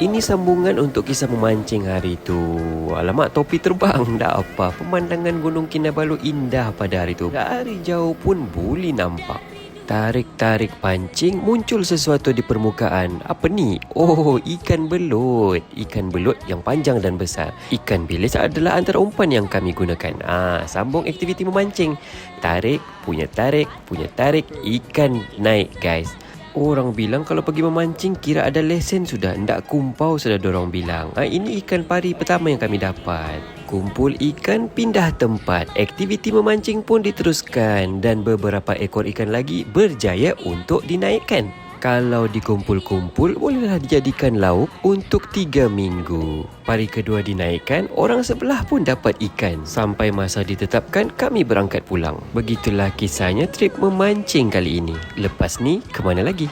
Ini sambungan untuk kisah memancing hari tu. Alamak, topi terbang. Tak apa. Pemandangan Gunung Kinabalu indah pada hari tu. Dari jauh pun boleh nampak. Tarik-tarik pancing, muncul sesuatu di permukaan. Apa ni? Oh, ikan belut. Ikan belut yang panjang dan besar. Ikan bilis adalah antara umpan yang kami gunakan. Ah, sambung aktiviti memancing. Tarik, punya tarik, punya tarik. Ikan naik, guys. Orang bilang kalau pergi memancing kira ada lesen sudah. Ndak kumpau sudah dorong bilang. Ha, ini ikan pari pertama yang kami dapat. Kumpul ikan pindah tempat. Aktiviti memancing pun diteruskan dan beberapa ekor ikan lagi berjaya untuk dinaikkan. Kalau dikumpul-kumpul, bolehlah dijadikan lauk untuk tiga minggu. Pari kedua dinaikkan, orang sebelah pun dapat ikan. Sampai masa ditetapkan, kami berangkat pulang. Begitulah kisahnya trip memancing kali ini. Lepas ni, ke mana lagi?